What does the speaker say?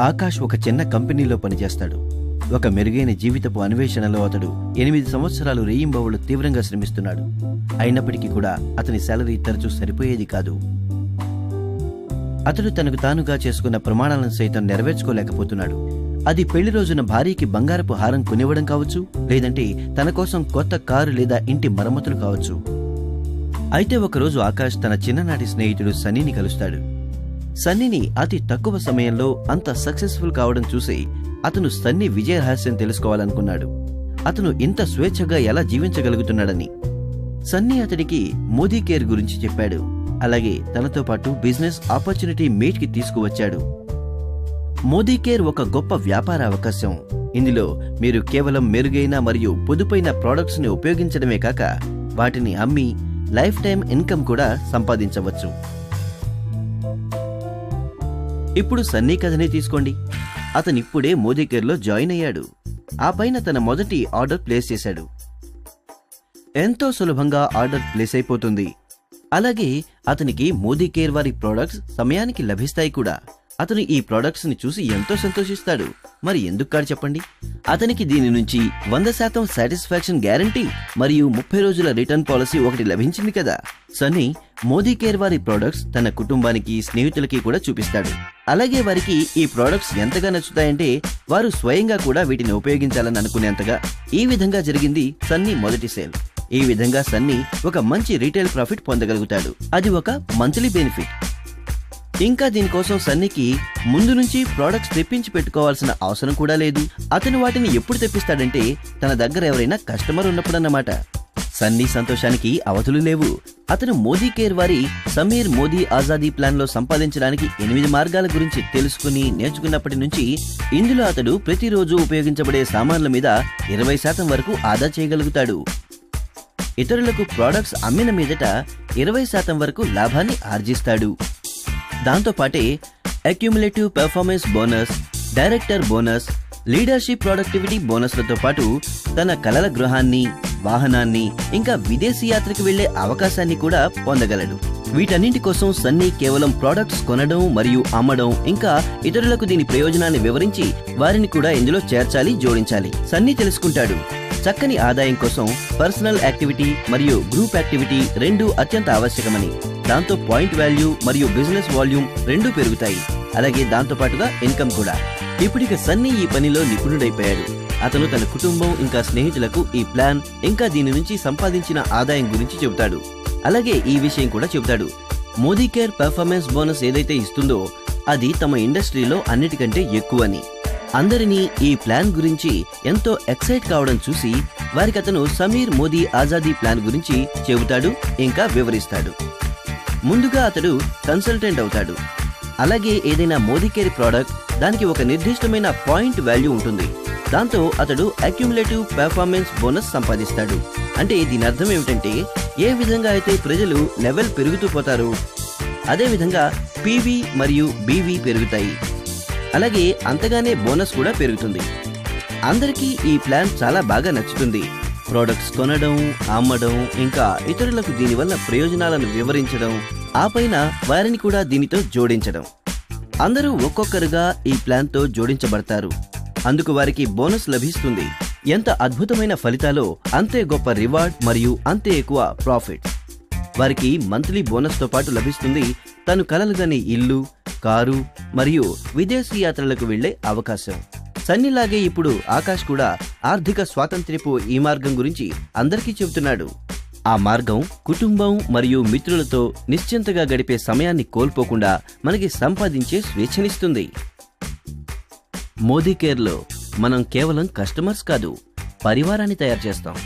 ఆకాష్ ఒక చిన్న కంపెనీలో పనిచేస్తాడు. ఒక మెరుగైన జీవితపు అన్వేషణలో అతడు ఎనిమిది సంవత్సరాలు రేయింబవులు తీవ్రంగా శ్రమిస్తున్నాడు. అయినప్పటికీ కూడా అతని శాలరీ తరచూ సరిపోయేది కాదు. అతడు తనకు తానుగా చేసుకున్న ప్రమాణాలను సైతం నెరవేర్చుకోలేకపోతున్నాడు. అది పెళ్ళి రోజున భార్యకి బంగారపు హారం కొనివ్వడం కావచ్చు లేదంటే తన కోసం కొత్త కారు లేదా ఇంటి మరమ్మతులు కావచ్చు. అయితే ఒకరోజు ఆకాష్ తన చిన్ననాటి స్నేహితుడు సనీని కలుస్తాడు. సన్నీని అతి తక్కువ సమయంలో అంత సక్సెస్ఫుల్ కావడం చూసి అతను సన్నీ విజయ రహస్యం తెలుసుకోవాలనుకున్నాడు. అతను ఇంత స్వేచ్ఛగా ఎలా జీవించగలుగుతున్నాడని. సన్నీ అతడికి మోదీ కేర్ గురించి చెప్పాడు. అలాగే తనతో పాటు బిజినెస్ ఆపర్చునిటీ మీట్కి తీసుకువచ్చాడు. మోదీ కేర్ ఒక గొప్ప వ్యాపార అవకాశం. ఇందులో మీరు కేవలం మెరుగైన మరియు పొదుపైన ప్రోడక్ట్స్ని ఉపయోగించడమే కాక వాటిని అమ్మి లైఫ్ టైం ఇన్కమ్ కూడా సంపాదించవచ్చు. ఇప్పుడు సన్నీ కథనే తీసుకోండి. అతనిప్పుడే ఇప్పుడే మోదీ కేర్లో జాయిన్ అయ్యాడు. ఆ పైన తన మొదటి ఆర్డర్ ప్లేస్ చేశాడు. ఎంతో సులభంగా ఆర్డర్ ప్లేస్ అయిపోతుంది. అలాగే అతనికి మోదీ కేర్ వారి ప్రోడక్ట్స్ సమయానికి లభిస్తాయి కూడా. అతను ఈ ప్రోడక్ట్స్ని చూసి ఎంతో సంతోషిస్తాడు. మరి ఎందుకు కాదు చెప్పండి? అతనికి దీని నుంచి వంద శాతం సాటిస్ఫాక్షన్ గ్యారంటీ మరియు ముప్పై రోజుల రిటర్న్ పాలసీ ఒకటి లభించింది కదా. సన్నీ మోదీ కేర్ వారి ప్రోడక్ట్స్ తన కుటుంబానికి స్నేహితులకి కూడా చూపిస్తాడు. అలాగే వారికి ఈ ప్రోడక్ట్స్ ఎంతగా నచ్చుతాయంటే వారు స్వయంగా కూడా వీటిని ఉపయోగించాలని అనుకునేంతగా ఈ విధంగా జరిగింది సన్నీ మొదటి సేల్. ఈ విధంగా సన్నీ ఒక మంచి రీటైల్ ప్రాఫిట్ పొందగలుగుతాడు. అది ఒక మంత్లీ బెనిఫిట్. ఇంకా దీనికోసం సన్నీకి ముందు నుంచి ప్రోడక్ట్స్ తెప్పించి పెట్టుకోవాల్సిన అవసరం కూడా లేదు. అతను వాటిని ఎప్పుడు తెప్పిస్తాడంటే తన దగ్గర ఎవరైనా కస్టమర్ ఉన్నప్పుడన్నమాట. సన్నీ సంతోషానికి అవధులు లేవు. అతను మోదీ కేర్ వారి సమీర్ మోదీ ఆజాదీ ప్లాన్లో సంపాదించడానికి ఎనిమిది మార్గాల గురించి తెలుసుకుని నేర్చుకున్నప్పటి నుంచి ఇందులో అతడు ప్రతిరోజు ఉపయోగించబడే సామాన్ల మీద ఇరవై శాతం వరకు ఆదా చేయగలుగుతాడు. ఇతరులకు ప్రోడక్ట్స్ అమ్మిన మీదట ఇరవై శాతం వరకు లాభాన్ని ఆర్జిస్తాడు. దాంతోపాటే accumulative performance bonus director bonus leadership productivity బోనస్లతో పాటు తన కలల గృహాన్ని వాహనాన్ని ఇంకా విదేశీ యాత్రకు వెళ్ళే అవకాశాన్ని కూడా పొందగలడు. వీటన్నింటి కోసం సన్నీ కేవలం ప్రోడక్ట్స్ కొనడం మరియు అమ్మడం ఇంకా ఇతరులకు దీని ప్రయోజనాన్ని వివరించి వారిని కూడా ఇందులో చేర్చాలి జోడించాలి. సన్నీ తెలుసుకుంటాడు. చక్కని ఆదాయం కోసం పర్సనల్ యాక్టివిటీ మరియు గ్రూప్ యాక్టివిటీ రెండు అత్యంత ఆవశ్యకమని. దాంతో పాయింట్ వాల్యూ మరియు బిజినెస్ వాల్యూమ్ రెండూ పెరుగుతాయి. అలాగే దాంతో పాటుగా ఇన్కమ్ కూడా. ఇప్పుడిక సన్నీ ఈ పనిలో నిపుణుడైపోయాడు. అతను తన కుటుంబం ఇంకా స్నేహితులకు ఈ ప్లాన్ ఇంకా దీని నుంచి సంపాదించిన ఆదాయం గురించి చెబుతాడు. అలాగే ఈ విషయం కూడా చెబుతాడు. మోదీ కేర్ పెర్ఫార్మెన్స్ బోనస్ ఏదైతే ఇస్తుందో అది తమ ఇండస్ట్రీలో అన్నిటికంటే ఎక్కువని. అందరినీ ఈ ప్లాన్ గురించి ఎంతో ఎక్సైట్ కావడం చూసి వారికి అతను సమీర్ మోదీ ఆజాదీ ప్లాన్ గురించి చెబుతాడు ఇంకా వివరిస్తాడు. ముందుగా అతడు కన్సల్టెంట్ అవుతాడు. అలాగే ఏదైనా మోదీ కేర్ ప్రోడక్ట్ దానికి ఒక నిర్దిష్టమైన పాయింట్ వాల్యూ ఉంటుంది. దాంతో అతడు అక్యుములేటివ్ పెర్ఫార్మెన్స్ బోనస్ సంపాదిస్తాడు. అంటే దీని అర్థం ఏమిటంటే ఏ విధంగా అయితే ప్రజలు లెవెల్ పెరుగుతూ పోతారు అదే విధంగా పీవీ మరియు బీవీ పెరుగుతాయి. అలాగే అంతగానే బోనస్ కూడా పెరుగుతుంది. అందరికీ ఈ ప్లాన్ చాలా బాగా నచ్చుతుంది. ప్రోడక్ట్స్ కొనడం అమ్మడం ఇంకా ఇతరులకు దీనివల్ల ప్రయోజనాలను వివరించడం ఆ పైన వారిని కూడా దీనితో జోడించడం. అందరూ ఒక్కొక్కరుగా ఈ ప్లాన్తో జోడించబడతారు. అందుకు వారికి బోనస్ లభిస్తుంది. ఎంత అద్భుతమైన ఫలితాలో అంతే గొప్ప రివార్డ్ మరియు అంతే ఎక్కువ ప్రాఫిట్. వారికి మంత్లీ బోనస్తో పాటు లభిస్తుంది తను కలలుగని ఇల్లు కారు మరియు విదేశీ యాత్రలకు వెళ్ళే అవకాశం. సన్నిలాగే ఇప్పుడు ఆకాష్ కూడా ఆర్థిక స్వాతంత్ర్యపు ఈ మార్గం గురించి అందరికీ చెబుతున్నాడు. ఆ మార్గం కుటుంబం మరియు మిత్రులతో నిశ్చింతగా గడిపే సమయాన్ని కోల్పోకుండా మనకి సంపాదించే స్వేచ్ఛనిస్తుంది. మోదీ కేర్లో మనం కేవలం కస్టమర్స్ కాదు పరివారాన్ని తయారు చేస్తాం.